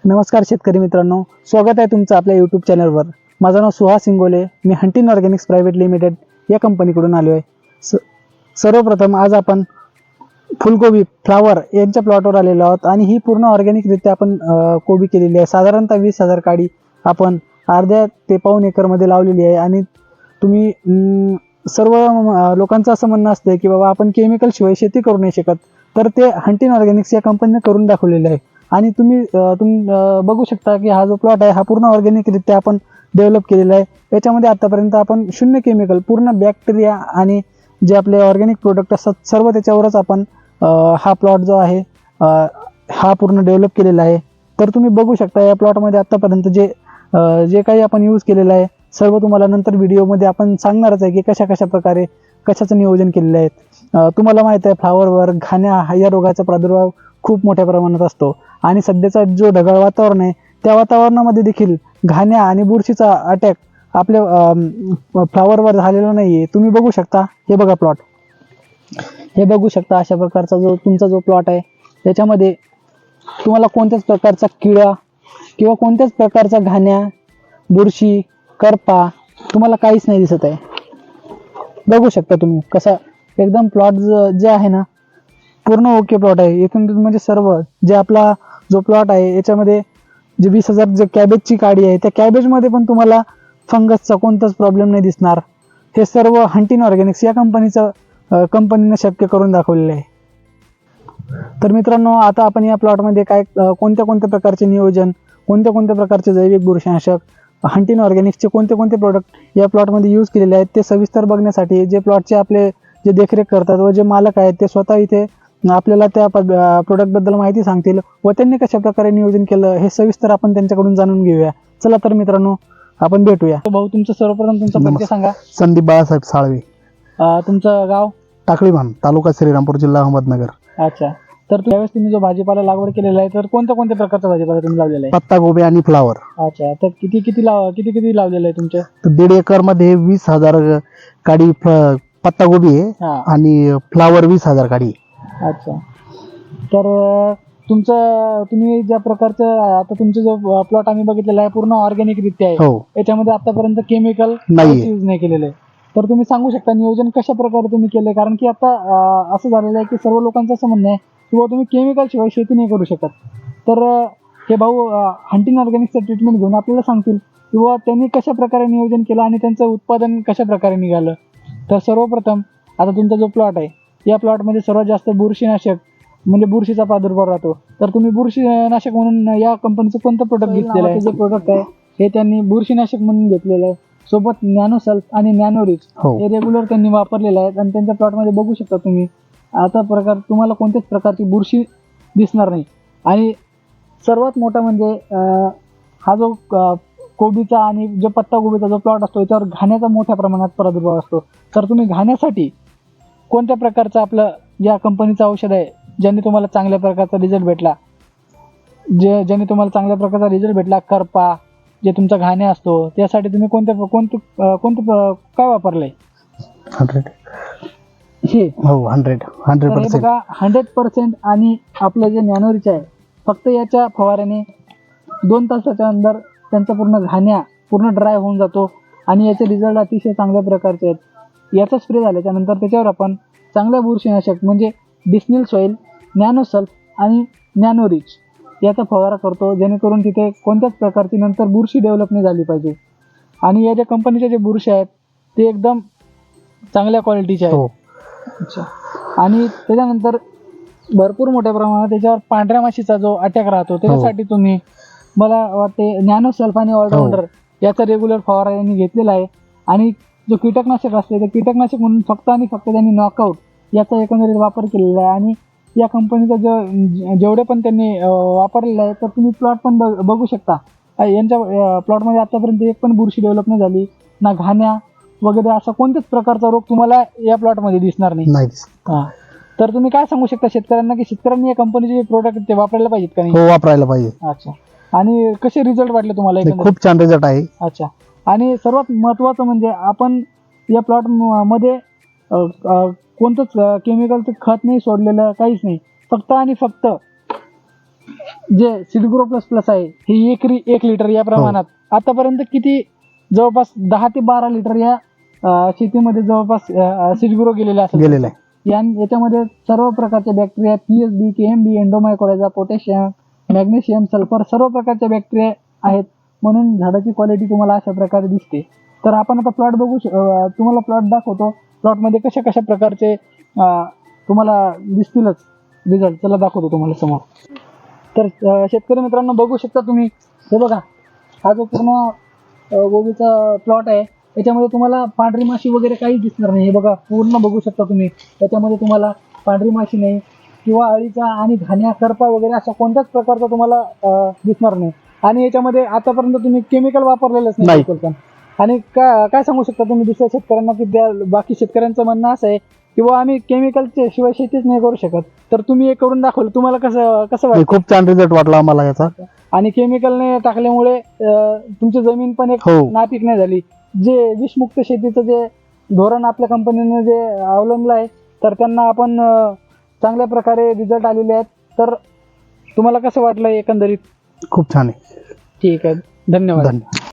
नमस्कार शेतकरी मित्रांनो स्वागत आहे तुमचं आपल्या यूट्यूब चॅनलवर माझं नाव सुहास सिंगोले मी हंटिन ऑर्गॅनिक्स प्रायव्हेट लिमिटेड या कंपनीकडून आलो आहे स सर्वप्रथम आज आपण फुलकोबी फ्लावर यांच्या प्लॉटवर आलेलो आहोत आणि ही पूर्ण ऑर्गॅनिकरित्या आपण कोबी केलेली आहे. साधारणतः वीस हजार काडी आपण अर्ध्या ते पाऊन एकरमध्ये लावलेली आहे आणि तुम्ही सर्व लोकांचं असं म्हणणं असतं की बाबा आपण केमिकलशिवाय शेती करू नाही शकत. तर ते हंटिन ऑर्गॅनिक्स या कंपनीने करून दाखवलेलं आहे. आणि तुम्ही तुम बघू शकता की हा जो प्लॉट आहे हा पूर्ण ऑर्गॅनिकरित्या आपण डेव्हलप केलेला आहे. याच्यामध्ये आतापर्यंत आपण शून्य केमिकल पूर्ण बॅक्टेरिया आणि जे आपले ऑर्गॅनिक प्रोडक्ट असतात सर्व त्याच्यावरच आपण हा प्लॉट जो आहे हा पूर्ण डेव्हलप केलेला आहे. तर तुम्ही बघू शकता या प्लॉटमध्ये आत्तापर्यंत जे जे काही आपण यूज केलेलं आहे सर्व तुम्हाला नंतर व्हिडिओमध्ये आपण सांगणारच आहे की कशा कशा प्रकारे कशाचं नियोजन केलेलं आहे. तुम्हाला माहीत आहे फ्लावरवर घाण्या या रोगाचा प्रादुर्भाव खूप मोठ्या प्रमाणात असतो. आणि सध्याचा जो ढगाळ वातावरण आहे त्या वातावरणामध्ये देखील घाण्या आणि बुरशीचा अटॅक आपल्या फ्लॉवरवर फ्लावरवर झालेला नाही आहे तुम्ही बघू शकता. हे बघा प्लॉट हे बघू शकता अशा प्रकारचा जो तुमचा जो प्लॉट आहे. याच्यामध्ये तुम्हाला कोणत्याच प्रकारचा किडा किंवा कोणत्याच प्रकारचा घाण्या बुरशी करपा तुम्हाला काहीच नाही दिसत आहे. बघू शकता तुम्ही कसा एकदम प्लॉट जे आहे ना पूर्ण ओके प्लॉट आहे. इथून म्हणजे सर्व जे आपला जो प्लॉट आहे याच्यामध्ये जे वीस हजार जे कॅबेजची काडी आहे त्या कॅबेजमध्ये पण तुम्हाला फंगसचा कोणताच प्रॉब्लेम नाही दिसणार. हे सर्व हंटिन ऑर्गॅनिक्स या कंपनीचं कंपनीनं शक्य करून दाखवलेलं आहे. तर मित्रांनो आता आपण या प्लॉटमध्ये काय कोणत्या कोणत्या प्रकारचे नियोजन कोणत्या कोणत्या प्रकारचे जैविक बुरशीनाशक हंटिन ऑर्गॅनिक्सचे कोणते कोणते प्रोडक्ट या प्लॉटमध्ये यूज केलेले आहेत ते सविस्तर बघण्यासाठी जे प्लॉटचे आपले जे देखरेख करतात व जे मालक आहेत ते स्वतः इथे आपल्याला त्या प्रोडक्टबद्दल माहिती सांगतील. व त्यांनी कशा प्रकारे नियोजन केलं हे सविस्तर आपण त्यांच्याकडून जाणून घेऊया. चला तर मित्रांनो आपण भेटूया. भाऊ तुमचं सर्वप्रथम तुमचा परिचय. सांगा. संदीप बाळासाहेब साळवे. तुमचं गाव? टाकळीभान तालुका श्रीरामपूर जिल्हा अहमदनगर. अच्छा. तर त्यावेळेस तुम्ही जो भाजीपाला लागवड केलेला आहे तर कोणत्या कोणत्या प्रकारचा भाजीपाला तुम्ही लावलेला आहे? पत्ता गोबी आणि फ्लावर. अच्छा. तर किती किती लाव किती किती लावलेलं आहे तुमचे? तर दीड एकरमध्ये वीस हजार काडी पत्ता गोबी आहे हा. आणि फ्लावर वीस हजार काडी. अच्छा. तर तुमचं तुम्ही ज्या प्रकारचं आता तुमचं जो प्लॉट आम्ही बघितलेला आहे पूर्ण ऑर्गॅनिक रित्या आहे. हो. याच्यामध्ये आतापर्यंत केमिकल नाहीये. यूज नाही केलेलं आहे. तर तुम्ही सांगू शकता नियोजन कशा प्रकारे तुम्ही केलंय? कारण की आता अं, असं झालेलं आहे की सर्व लोकांचं असं म्हणणं आहे की बुवा तुम्ही केमिकल शिवाय शेती नाही करू शकत. तर अं, हे भाऊ हंटिंग ऑर्गॅनिकचं ट्रीटमेंट घेऊन आपल्याला सांगतील की बुवा त्यांनी कशा प्रकारे नियोजन केलं आणि त्यांचं उत्पादन कशा प्रकारे निघालं. तर सर्वप्रथम आता तुमचा जो प्लॉट आहे या प्लॉटमध्ये सर्वात जास्त बुरशीनाशक म्हणजे बुरशीचा प्रादुर्भाव राहतो. तर तुम्ही बुरशीनाशक म्हणून या कंपनीचं कोणतं प्रोडक्ट घेतलेलं आहे? जे प्रोडक्ट आहे हे त्यांनी बुरशीनाशक म्हणून घेतलेलं आहे. सोबत नॅनो सल्फ आणि नॅनो रिच हो. हे रेग्युलर त्यांनी वापरलेलं आहे. आणि त्यांच्या प्लॉटमध्ये बघू शकता तुम्ही आता प्रकार तुम्हाला कोणत्याच प्रकारची बुरशी दिसणार नाही. आणि सर्वात मोठा म्हणजे हा जो कोबीचा आणि जो पत्ता कोबीचा जो प्लॉट असतो याच्यावर घाण्याचा मोठ्या प्रमाणात प्रादुर्भाव असतो. तर तुम्ही घाण्यासाठी कोणत्या प्रकारचं आपलं या कंपनीचं औषध आहे ज्याने तुम्हाला चांगल्या प्रकारचा रिझल्ट भेटला? जे ज्याने तुम्हाला चांगल्या प्रकारचा रिझल्ट भेटला करपा जे तुमचा घाण्या असतो त्यासाठी तुम्ही कोणत्या कोणतं कोणतं काय वापरलंय? हंड्रेड हे. हो हंड्रेड हंड्रेड पर्सेंट बघा हंड्रेड पर्सेंट आणि आपलं जे नॅनोरिच आहे फक्त याच्या फवाऱ्याने दोन तासाच्या अंदर त्यांचा पूर्ण घाण्या पूर्ण ड्राय होऊन जातो आणि याचे रिझल्ट अतिशय चांगल्या प्रकारचे आहेत. याचा स्प्रे झाल्याच्यानंतर त्याच्यावर आपण चांगल्या बुरशीनाशक म्हणजे डिस्निल सॉईल नॅनो सल्फ आणि नॅनो रिच याचा फवारा करतो जेणेकरून तिथे कोणत्याच प्रकारची नंतर बुरशी डेव्हलप नाही झाली पाहिजे. आणि या ज्या कंपनीचे जे बुरशी आहेत ते एकदम चांगल्या क्वालिटीचे आहेत. हो. अच्छा. आणि त्याच्यानंतर भरपूर मोठ्या प्रमाणात त्याच्यावर पांढऱ्या माशीचा जो अटॅक राहतो त्याच्यासाठी तुम्ही मला वाटते नॅनो सल्फ आणि ऑलराऊंडर याचा रेग्युलर फवारा यांनी घेतलेला आहे. आणि जो कीटकनाशक असते ते कीटकनाशक म्हणून फक्त आणि फक्त त्यांनी नॉकआउट याचा एकंदरीत वापर केलेला आहे. आणि या कंपनीचा जो जेवढे पण त्यांनी वापरलेलं आहे तर तुम्ही प्लॉट पण बघ बघू शकता. यांच्या प्लॉटमध्ये आतापर्यंत एक पण बुरशी डेव्हलप नाही झाली. ना घाण्या वगैरे असा कोणत्याच प्रकारचा रोग तुम्हाला या प्लॉटमध्ये दिसणार नाही. हा. तर तुम्ही काय सांगू शकता शेतकऱ्यांना की शेतकऱ्यांनी या कंपनीचे जे प्रोडक्ट ते वापरायला पाहिजेत का नाही? हो वापरायला पाहिजे. अच्छा. आणि कसे रिझल्ट वाटले तुम्हाला? खूप छान रिझल्ट आहे. अच्छा. आणि सर्वात महत्त्वाचं म्हणजे आपण या प्लॉटमध्ये कोणतंच केमिकलचं खत नाही सोडलेलं काहीच नाही. फक्त आणि फक्त जे सिडग्रो प्लस प्लस आहे हे एकरी एक लिटर या प्रमाणात. आतापर्यंत किती जवळपास दहा ते बारा लिटर या शेतीमध्ये जवळपास सिडग्रो गेलेले असेल गेलेलं आहे. या याच्यामध्ये सर्व प्रकारचे bacteria P S B K M B endomycorrhiza potassium magnesium sulphur सर्व प्रकारचे बॅक्टेरिया आहेत. म्हणून झाडाची क्वालिटी तुम्हाला अशा प्रकारे दिसते. तर आपण आता प्लॉट बघू श- तुम्हाला प्लॉट दाखवतो. प्लॉटमध्ये कशा कशा प्रकारचे तुम्हाला दिसतीलच रिझल्ट चला दाखवतो तुम्हाला समोर. तर शेतकरी मित्रांनो बघू शकता तुम्ही. हे बघा. हा जो पूर्ण गोबीचा प्लॉट आहे याच्यामध्ये तुम्हाला पांढरी माशी वगैरे काहीच दिसणार नाही. हे बघा पूर्ण बघू शकता तुम्ही. त्याच्यामध्ये तुम्हाला पांढरी माशी नाही किंवा अळीचा आणि घाण्या करपा वगैरे अशा कोणत्याच प्रकारचा तुम्हाला दिसणार नाही. आणि याच्यामध्ये आतापर्यंत तुम्ही केमिकल वापरलेलंच नाही नाही. बिलकुल पण. आणि का काय सांगू शकता तुम्ही दुसऱ्या शेतकऱ्यांना की त्या बाकी शेतकऱ्यांचं म्हणणं असं आहे किंवा आम्ही केमिकलचे शिवाय शेतीच नाही करू शकत. तर तुम्ही हे करून दाखवलं. तुम्हाला कसं कसं वाटतं? खूप छान रिझल्ट वाटला आम्हाला याचा. आणि केमिकलने टाकल्यामुळे तुमची जमीन पण एक हो. नापीक नाही झाली. जे विषमुक्त शेतीचं जे धोरण आपल्या कंपनीने जे अवलंबलं आहे तर त्यांना आपण चांगल्या प्रकारे रिझल्ट आलेले आहेत. तर तुम्हाला कसं वाटलं एकंदरीत? खूप छान आहे. ठीक आहे. धन्यवाद. धन्यवाद.